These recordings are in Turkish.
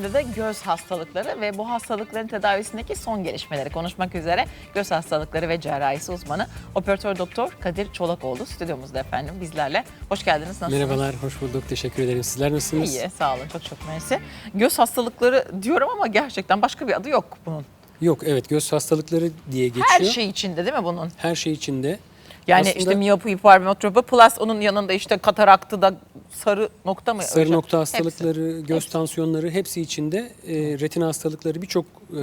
Şimdi de göz hastalıkları ve bu hastalıkların tedavisindeki son gelişmeleri konuşmak üzere göz hastalıkları ve cerrahisi uzmanı operatör doktor Kadir Çolakoğlu stüdyomuzda efendim bizlerle. Hoş geldiniz. Nasılsınız? Merhabalar, hoş bulduk. Teşekkür ederim. Sizler nasılsınız? İyi, sağ olun. Çok çok mersi. Göz hastalıkları diyorum ama gerçekten başka bir adı yok bunun. Yok, evet göz hastalıkları diye geçiyor. Her şey içinde değil mi bunun? Her şey içinde. Yani Aslında işte miyopi, hipermetropi plus onun yanında işte kataraktı da sarı nokta mı? sarı hocam? nokta Hepsi. hastalıkları, göz Hepsi. tansiyonları hepsi içinde. E, retina hastalıkları birçok e,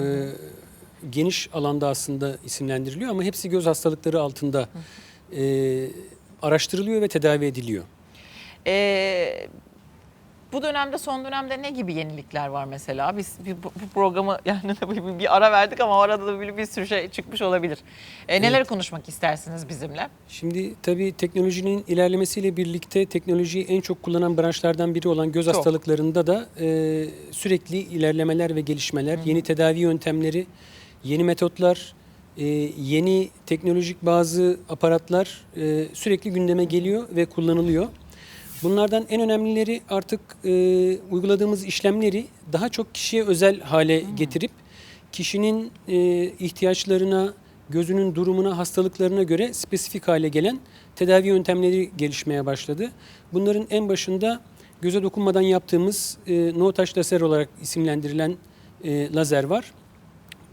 geniş alanda aslında isimlendiriliyor ama hepsi göz hastalıkları altında e, araştırılıyor ve tedavi ediliyor. Ee, bu dönemde son dönemde ne gibi yenilikler var mesela? Biz bir, bu bu programı yani bir, bir ara verdik ama arada da böyle bir sürü şey çıkmış olabilir. Ee, neler Evet. konuşmak istersiniz bizimle? Şimdi tabii teknolojinin ilerlemesiyle birlikte teknolojiyi en çok kullanan branşlardan biri olan göz Çok. hastalıklarında da e, sürekli ilerlemeler ve gelişmeler, yeni tedavi yöntemleri, yeni metotlar, e, yeni teknolojik bazı aparatlar e, sürekli gündeme geliyor ve kullanılıyor. Bunlardan en önemlileri artık e, uyguladığımız işlemleri daha çok kişiye özel hale getirip kişinin e, ihtiyaçlarına, gözünün durumuna, hastalıklarına göre spesifik hale gelen tedavi yöntemleri gelişmeye başladı. Bunların en başında göze dokunmadan yaptığımız e, no touch laser olarak isimlendirilen e, lazer var.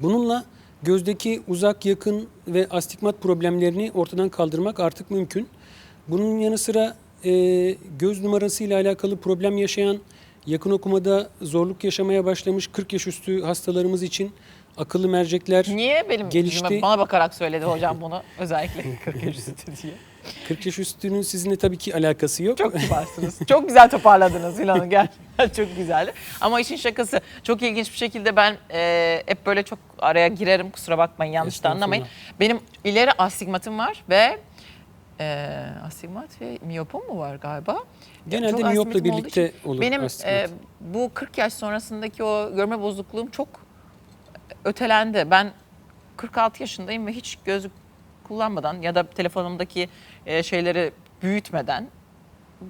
Bununla gözdeki uzak, yakın ve astigmat problemlerini ortadan kaldırmak artık mümkün. Bunun yanı sıra e, göz numarası ile alakalı problem yaşayan, yakın okumada zorluk yaşamaya başlamış 40 yaş üstü hastalarımız için akıllı mercekler Niye benim Gelişti. bana bakarak söyledi hocam bunu özellikle 40 yaş üstü diye. 40 yaş üstünün sizinle tabii ki alakası yok. Çok kibarsınız. çok güzel toparladınız İlhan'ı gerçekten çok güzeldi. Ama işin şakası çok ilginç bir şekilde ben e, hep böyle çok araya girerim kusura bakmayın yanlış da anlamayın. Benim ileri astigmatım var ve e, astigmat ve miyopum mu var galiba? Genelde Çok miyopla birlikte için olur Benim astigmat. e, bu 40 yaş sonrasındaki o görme bozukluğum çok ötelendi. Ben 46 yaşındayım ve hiç gözlük kullanmadan ya da telefonumdaki e, şeyleri büyütmeden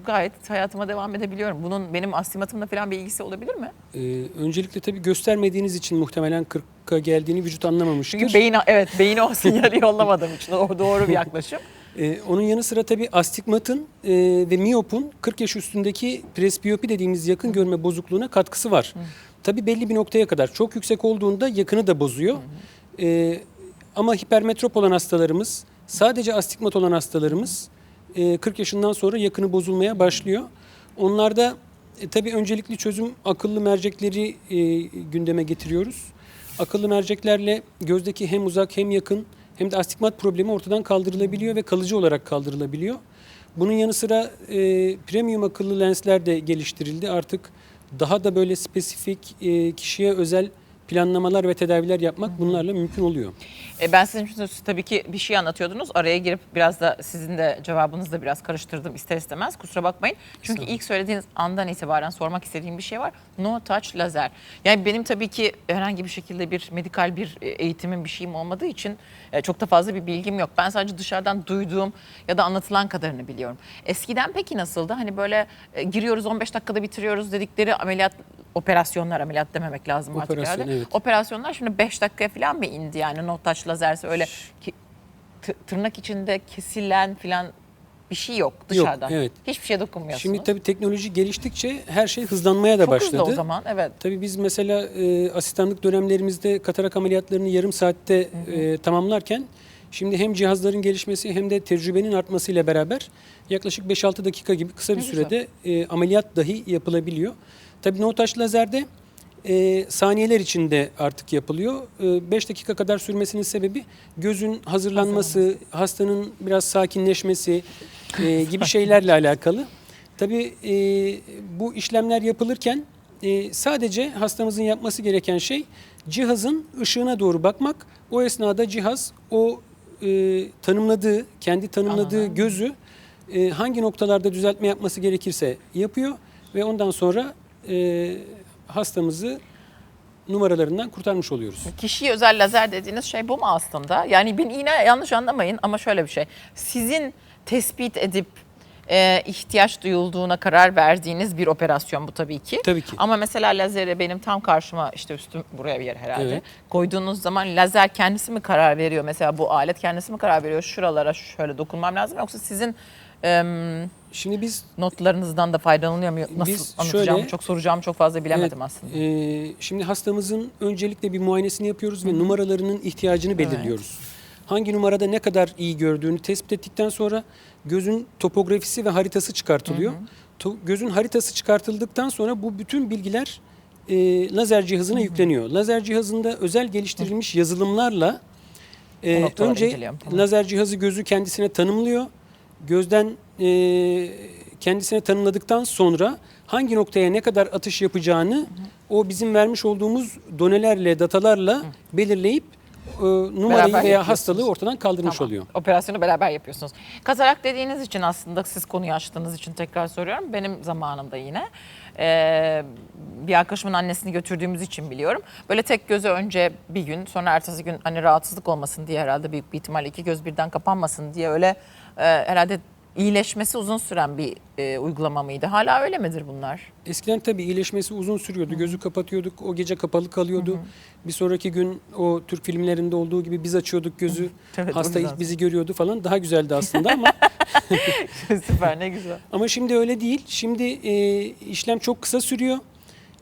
gayet hayatıma devam edebiliyorum. Bunun benim astigmatımla falan bir ilgisi olabilir mi? Ee, öncelikle tabii göstermediğiniz için muhtemelen 40'a geldiğini vücut anlamamıştır. Çünkü beyin evet beyine o sinyali yollamadığım için o doğru bir yaklaşım. Ee, onun yanı sıra tabii astigmatın e, ve miyopun 40 yaş üstündeki presbiyopi dediğimiz yakın görme bozukluğuna katkısı var. Tabii belli bir noktaya kadar çok yüksek olduğunda yakını da bozuyor. Ee, ama hipermetrop olan hastalarımız, sadece astigmat olan hastalarımız e, 40 yaşından sonra yakını bozulmaya başlıyor. Onlarda e, tabii öncelikli çözüm akıllı mercekleri e, gündeme getiriyoruz. Akıllı merceklerle gözdeki hem uzak hem yakın hem de astigmat problemi ortadan kaldırılabiliyor ve kalıcı olarak kaldırılabiliyor. Bunun yanı sıra e, premium akıllı lensler de geliştirildi. Artık daha da böyle spesifik e, kişiye özel planlamalar ve tedaviler yapmak bunlarla mümkün oluyor. E, ben sizin için tabii ki bir şey anlatıyordunuz. Araya girip biraz da sizin de cevabınızı da biraz karıştırdım ister istemez. Kusura bakmayın. Çünkü ilk söylediğiniz andan itibaren sormak istediğim bir şey var. No touch lazer. Yani benim tabii ki herhangi bir şekilde bir medikal bir e, eğitimim bir şeyim olmadığı için e, çok da fazla bir bilgim yok. Ben sadece dışarıdan duyduğum ya da anlatılan kadarını biliyorum. Eskiden peki nasıldı? Hani böyle e, giriyoruz 15 dakikada bitiriyoruz dedikleri ameliyat operasyonlar ameliyat dememek lazım artık Operasyon, herhalde. evet. Operasyonlar şimdi 5 dakikaya falan mı indi yani no touch lazerse öyle ki, tı- tırnak içinde kesilen falan bir şey yok dışarıdan. evet. Hiçbir şeye dokunmuyorsunuz. Şimdi tabii teknoloji geliştikçe her şey hızlanmaya da Çok başladı. hızlı o zaman evet. Tabii biz mesela e, asistanlık dönemlerimizde katarak ameliyatlarını yarım saatte e, tamamlarken şimdi hem cihazların gelişmesi hem de tecrübenin artmasıyla beraber yaklaşık 5-6 dakika gibi kısa bir Ne sürede e, ameliyat dahi yapılabiliyor. Tabii no touch lazerde e, saniyeler içinde artık yapılıyor. 5 dakika kadar sürmesinin sebebi gözün hazırlanması, hastanın biraz sakinleşmesi e, gibi şeylerle alakalı. Tabii e, bu işlemler yapılırken e, sadece hastamızın yapması gereken şey cihazın ışığına doğru bakmak. O esnada cihaz o e, tanımladığı, kendi tanımladığı Anladım. gözü e, hangi noktalarda düzeltme yapması gerekirse yapıyor ve ondan sonra e, hastamızı numaralarından kurtarmış oluyoruz. Kişiye özel lazer dediğiniz şey bu mu aslında? Yani beni yine yanlış anlamayın ama şöyle bir şey. Sizin tespit edip e, ihtiyaç duyulduğuna karar verdiğiniz bir operasyon bu tabii ki. Tabii ki. Ama mesela lazeri benim tam karşıma işte üstüm buraya bir yer herhalde. Evet. Koyduğunuz zaman lazer kendisi mi karar veriyor? Mesela bu alet kendisi mi karar veriyor? Şuralara şöyle dokunmam lazım yoksa sizin em, Şimdi biz notlarınızdan da faydalanıyor mu? Nasıl Biz anlatacağımı şöyle- çok soracağımı çok fazla bilemedim Evet, aslında. e, şimdi hastamızın öncelikle bir muayenesini yapıyoruz ve numaralarının ihtiyacını belirliyoruz. Hangi numarada ne kadar iyi gördüğünü tespit ettikten sonra gözün topografisi ve haritası çıkartılıyor. To- gözün haritası çıkartıldıktan sonra bu bütün bilgiler e, lazer cihazına yükleniyor. Lazer cihazında özel geliştirilmiş yazılımlarla e, önce tamam. lazer cihazı gözü kendisine tanımlıyor. Gözden e, kendisine tanımladıktan sonra hangi noktaya ne kadar atış yapacağını o bizim vermiş olduğumuz donelerle, datalarla belirleyip e, numarayı Beraber veya yapıyorsunuz. hastalığı ortadan kaldırmış Tamam. oluyor. Operasyonu beraber yapıyorsunuz. Katarak dediğiniz için aslında siz konuyu açtığınız için tekrar soruyorum. Benim zamanımda yine eee, bir arkadaşımın annesini götürdüğümüz için biliyorum. Böyle tek gözü önce bir gün sonra ertesi gün hani rahatsızlık olmasın diye herhalde büyük bir ihtimalle iki göz birden kapanmasın diye öyle eee, herhalde iyileşmesi uzun süren bir eee, uygulama mıydı? Hala öyle midir bunlar? Eskiden tabii iyileşmesi uzun sürüyordu. Gözü kapatıyorduk. O gece kapalı kalıyordu. Bir sonraki gün o Türk filmlerinde olduğu gibi biz açıyorduk gözü. Evet, Hasta ilk bizi görüyordu falan. Daha güzeldi aslında ama Süper ne güzel. ama şimdi öyle değil. Şimdi e, işlem çok kısa sürüyor.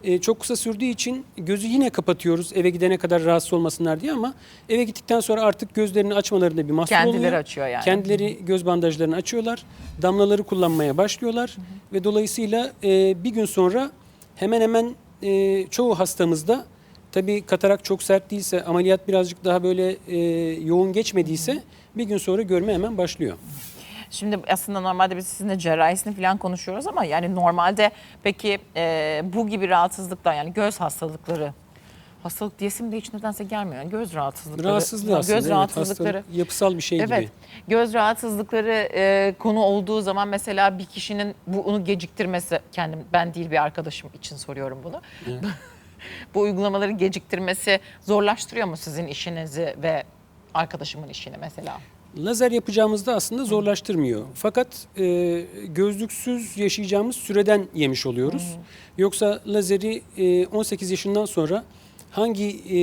E, çok kısa sürdüğü için gözü yine kapatıyoruz eve gidene kadar rahatsız olmasınlar diye ama eve gittikten sonra artık gözlerini açmalarında bir mahsur Kendileri oluyor. açıyor yani. Kendileri göz bandajlarını açıyorlar. Damlaları kullanmaya başlıyorlar ve dolayısıyla e, bir gün sonra hemen hemen e, çoğu hastamızda tabii katarak çok sert değilse ameliyat birazcık daha böyle e, yoğun geçmediyse bir gün sonra görme hemen başlıyor. Şimdi aslında normalde biz sizinle cerrahisini falan konuşuyoruz ama yani normalde peki e, bu gibi rahatsızlıklar yani göz hastalıkları hastalık diyesim de hiç nedense gelmiyor. Yani göz rahatsızlıkları. Rahatsızlığı aslında Göz evet, rahatsızlıkları. hastalık, yapısal bir şey Evet. gibi. Göz rahatsızlıkları e, konu olduğu zaman mesela bir kişinin bunu geciktirmesi kendim ben değil bir arkadaşım için soruyorum bunu. bu uygulamaları geciktirmesi zorlaştırıyor mu sizin işinizi ve arkadaşımın işini mesela? Lazer yapacağımızda aslında zorlaştırmıyor. Fakat e, gözlüksüz yaşayacağımız süreden yemiş oluyoruz. Yoksa lazeri e, 18 yaşından sonra hangi e,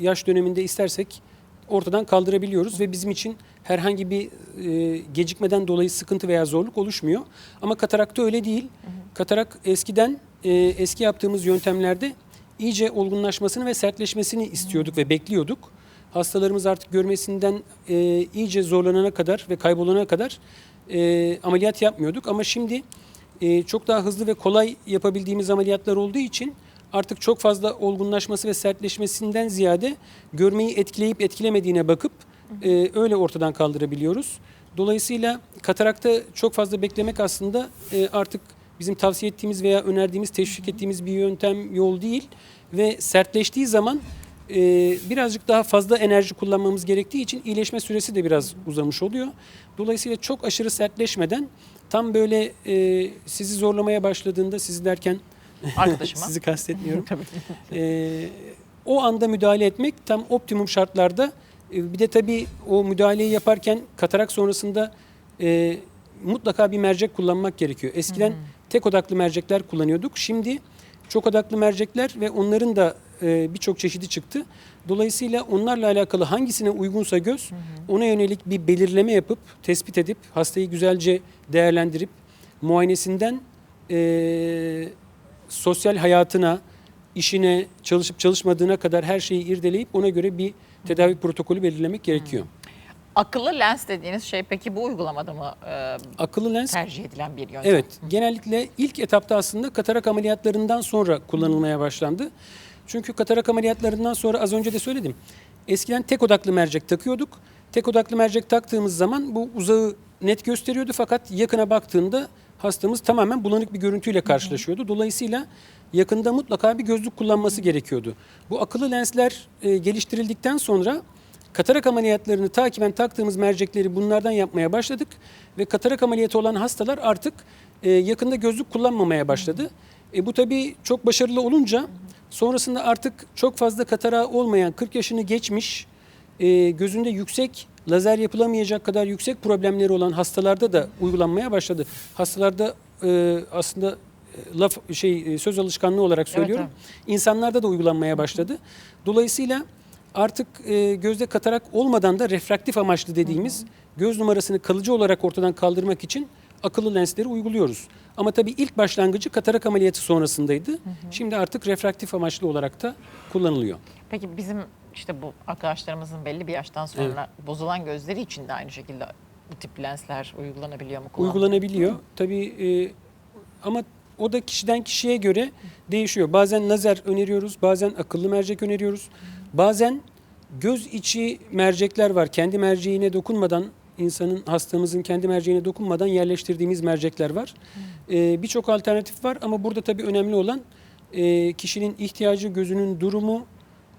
yaş döneminde istersek ortadan kaldırabiliyoruz ve bizim için herhangi bir e, gecikmeden dolayı sıkıntı veya zorluk oluşmuyor. Ama katarakta öyle değil. Katarak eskiden e, eski yaptığımız yöntemlerde iyice olgunlaşmasını ve sertleşmesini istiyorduk ve bekliyorduk. Hastalarımız artık görmesinden e, iyice zorlanana kadar ve kaybolana kadar e, ameliyat yapmıyorduk. Ama şimdi e, çok daha hızlı ve kolay yapabildiğimiz ameliyatlar olduğu için artık çok fazla olgunlaşması ve sertleşmesinden ziyade görmeyi etkileyip etkilemediğine bakıp e, öyle ortadan kaldırabiliyoruz. Dolayısıyla katarakta çok fazla beklemek aslında e, artık bizim tavsiye ettiğimiz veya önerdiğimiz, teşvik ettiğimiz bir yöntem, yol değil. Ve sertleştiği zaman e, birazcık daha fazla enerji kullanmamız gerektiği için iyileşme süresi de biraz uzamış oluyor. Dolayısıyla çok aşırı sertleşmeden tam böyle e, sizi zorlamaya başladığında, sizi derken Arkadaşıma. sizi kastetmiyorum. Tabii. E, o anda müdahale etmek tam optimum şartlarda. E, bir de tabii o müdahaleyi yaparken katarak sonrasında e, mutlaka bir mercek kullanmak gerekiyor. Eskiden tek odaklı mercekler kullanıyorduk. Şimdi çok odaklı mercekler ve onların da e, birçok çeşidi çıktı. Dolayısıyla onlarla alakalı hangisine uygunsa göz ona yönelik bir belirleme yapıp tespit edip hastayı güzelce değerlendirip muayenesinden e, sosyal hayatına, işine, çalışıp çalışmadığına kadar her şeyi irdeleyip ona göre bir tedavi protokolü belirlemek gerekiyor. Akıllı lens dediğiniz şey peki bu uygulamada mı e, Akıllı lens tercih edilen bir yöntem? Evet, genellikle ilk etapta aslında katarak ameliyatlarından sonra kullanılmaya başlandı. Çünkü katarak ameliyatlarından sonra az önce de söyledim. Eskiden tek odaklı mercek takıyorduk. Tek odaklı mercek taktığımız zaman bu uzağı net gösteriyordu fakat yakına baktığında hastamız tamamen bulanık bir görüntüyle karşılaşıyordu. Dolayısıyla yakında mutlaka bir gözlük kullanması gerekiyordu. Bu akıllı lensler e, geliştirildikten sonra Katarak ameliyatlarını takiben taktığımız mercekleri bunlardan yapmaya başladık ve katarak ameliyatı olan hastalar artık e, yakında gözlük kullanmamaya başladı. E, bu tabii çok başarılı olunca sonrasında artık çok fazla katarağı olmayan 40 yaşını geçmiş e, gözünde yüksek lazer yapılamayacak kadar yüksek problemleri olan hastalarda da uygulanmaya başladı. Hastalarda e, aslında e, laf şey e, söz alışkanlığı olarak söylüyorum. İnsanlarda da uygulanmaya başladı. Dolayısıyla artık e, gözde katarak olmadan da refraktif amaçlı dediğimiz göz numarasını kalıcı olarak ortadan kaldırmak için akıllı lensleri uyguluyoruz. Ama tabii ilk başlangıcı katarak ameliyatı sonrasındaydı. Şimdi artık refraktif amaçlı olarak da kullanılıyor. Peki bizim işte bu arkadaşlarımızın belli bir yaştan sonra bozulan gözleri için de aynı şekilde bu tip lensler uygulanabiliyor mu? Uygulanabiliyor. Tabii e, ama o da kişiden kişiye göre değişiyor. Bazen lazer öneriyoruz, bazen akıllı mercek öneriyoruz. Bazen göz içi mercekler var. Kendi merceğine dokunmadan insanın hastamızın kendi merceğine dokunmadan yerleştirdiğimiz mercekler var. E, Birçok alternatif var ama burada tabii önemli olan e, kişinin ihtiyacı, gözünün durumu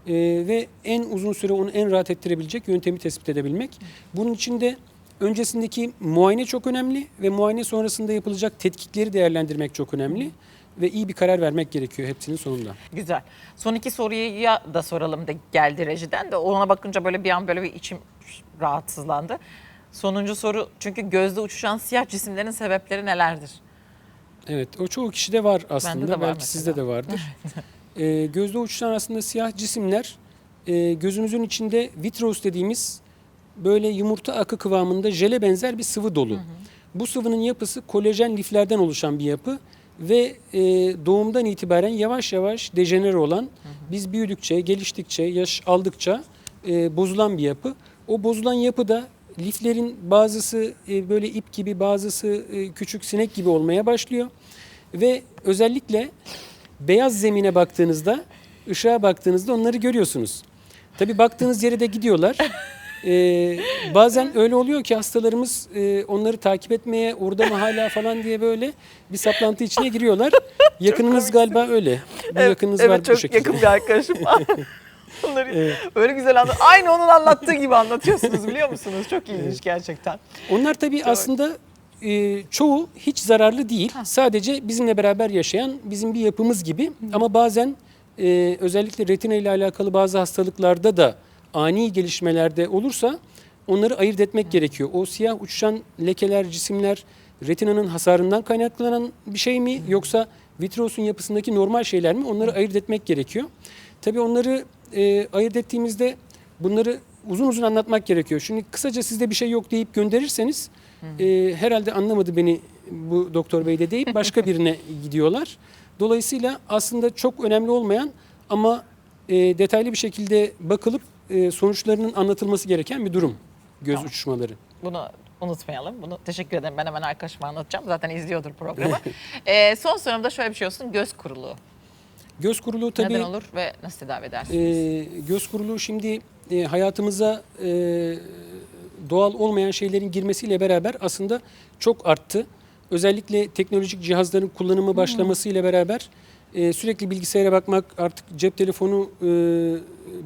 e, ve en uzun süre onu en rahat ettirebilecek yöntemi tespit edebilmek. Bunun için de öncesindeki muayene çok önemli ve muayene sonrasında yapılacak tetkikleri değerlendirmek çok önemli ve iyi bir karar vermek gerekiyor hepsinin sonunda. Güzel. Son iki soruyu ya da soralım da geldi rejiden de ona bakınca böyle bir an böyle bir içim rahatsızlandı. Sonuncu soru çünkü gözde uçuşan siyah cisimlerin sebepleri nelerdir? Evet, o çoğu kişide var aslında. de var Belki mesela. sizde de vardır. Ee, gözde uçuşan aslında siyah cisimler e, gözümüzün içinde vitreous dediğimiz böyle yumurta akı kıvamında jele benzer bir sıvı dolu. Bu sıvının yapısı kolajen liflerden oluşan bir yapı ve e, doğumdan itibaren yavaş yavaş dejenere olan, biz büyüdükçe, geliştikçe, yaş aldıkça e, bozulan bir yapı. O bozulan yapıda liflerin bazısı e, böyle ip gibi, bazısı e, küçük sinek gibi olmaya başlıyor. Ve özellikle beyaz zemine baktığınızda, ışığa baktığınızda onları görüyorsunuz. Tabii baktığınız yere de gidiyorlar. Ee, bazen öyle oluyor ki hastalarımız e, onları takip etmeye orada mı hala falan diye böyle bir saplantı içine giriyorlar. Yakınınız galiba öyle. Bir yakınınız var bu şekilde. bir arkadaşım. Onları öyle güzel anlat. Aynı onun anlattığı gibi anlatıyorsunuz biliyor musunuz? Çok ilginç gerçekten. Onlar tabii aslında e, çoğu hiç zararlı değil. Sadece bizimle beraber yaşayan bizim bir yapımız gibi. Ama bazen e, özellikle retina ile alakalı bazı hastalıklarda da ani gelişmelerde olursa onları ayırt etmek gerekiyor. O siyah uçuşan lekeler, cisimler retinanın hasarından kaynaklanan bir şey mi yoksa vitreosun yapısındaki normal şeyler mi? Onları ayırt etmek gerekiyor. Tabii onları e, ayırt ettiğimizde bunları uzun uzun anlatmak gerekiyor. Şimdi kısaca sizde bir şey yok deyip gönderirseniz e, herhalde anlamadı beni bu doktor bey de deyip başka birine gidiyorlar. Dolayısıyla aslında çok önemli olmayan ama e, detaylı bir şekilde bakılıp e, sonuçlarının anlatılması gereken bir durum göz Tamam. uçuşmaları. Bunu unutmayalım. Bunu teşekkür ederim. Ben hemen arkadaşıma anlatacağım. Zaten izliyordur programı. Ee, son sorumda şöyle bir şey olsun. Göz kuruluğu. Göz kuruluğu tabii Neden olur ve nasıl tedavi edersiniz? e, göz kuruluğu şimdi e, hayatımıza e, doğal olmayan şeylerin girmesiyle beraber aslında çok arttı. Özellikle teknolojik cihazların kullanımı başlamasıyla beraber e, sürekli bilgisayara bakmak artık cep telefonu e,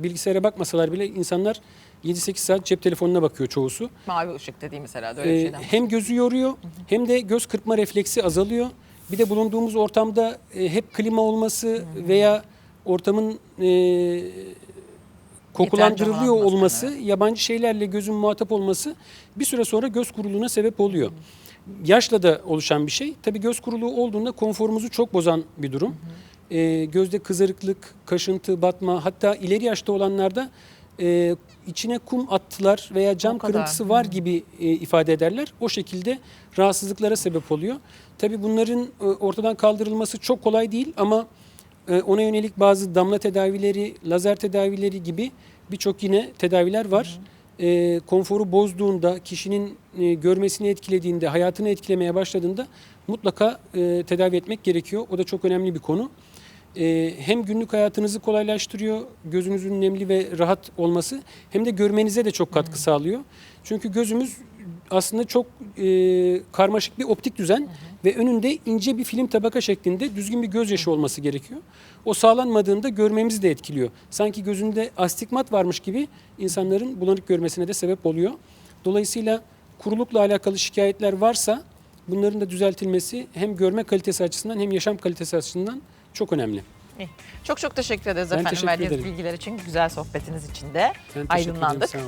bilgisayara bakmasalar bile insanlar 7-8 saat cep telefonuna bakıyor çoğusu. Mavi ışık dediğimiz herhalde öyle bir Ee, şeyden. hem gözü yoruyor hem de göz kırpma refleksi azalıyor. Bir de bulunduğumuz ortamda e, hep klima olması veya ortamın e, kokulandırılıyor olması, olması, yabancı şeylerle gözün muhatap olması bir süre sonra göz kuruluğuna sebep oluyor. Yaşla da oluşan bir şey. Tabii göz kuruluğu olduğunda konforumuzu çok bozan bir durum. E, gözde kızarıklık, kaşıntı, batma hatta ileri yaşta olanlarda e, içine kum attılar veya cam kırıntısı var gibi e, ifade ederler. O şekilde rahatsızlıklara sebep oluyor. Tabii bunların e, ortadan kaldırılması çok kolay değil ama e, ona yönelik bazı damla tedavileri, lazer tedavileri gibi birçok yine tedaviler var. E, konforu bozduğunda, kişinin e, görmesini etkilediğinde, hayatını etkilemeye başladığında mutlaka e, tedavi etmek gerekiyor. O da çok önemli bir konu. E, hem günlük hayatınızı kolaylaştırıyor, gözünüzün nemli ve rahat olması hem de görmenize de çok katkı sağlıyor. Çünkü gözümüz aslında çok e, karmaşık bir optik düzen ve önünde ince bir film tabaka şeklinde düzgün bir gözyaşı olması gerekiyor. O sağlanmadığında görmemizi de etkiliyor. Sanki gözünde astigmat varmış gibi insanların bulanık görmesine de sebep oluyor. Dolayısıyla kurulukla alakalı şikayetler varsa bunların da düzeltilmesi hem görme kalitesi açısından hem yaşam kalitesi açısından çok önemli. İyi. Çok çok teşekkür ederiz Ben efendim teşekkür verdiğiniz ederim. bilgiler için, güzel sohbetiniz için de Ben teşekkür ederim, aydınlandık. sağ olun.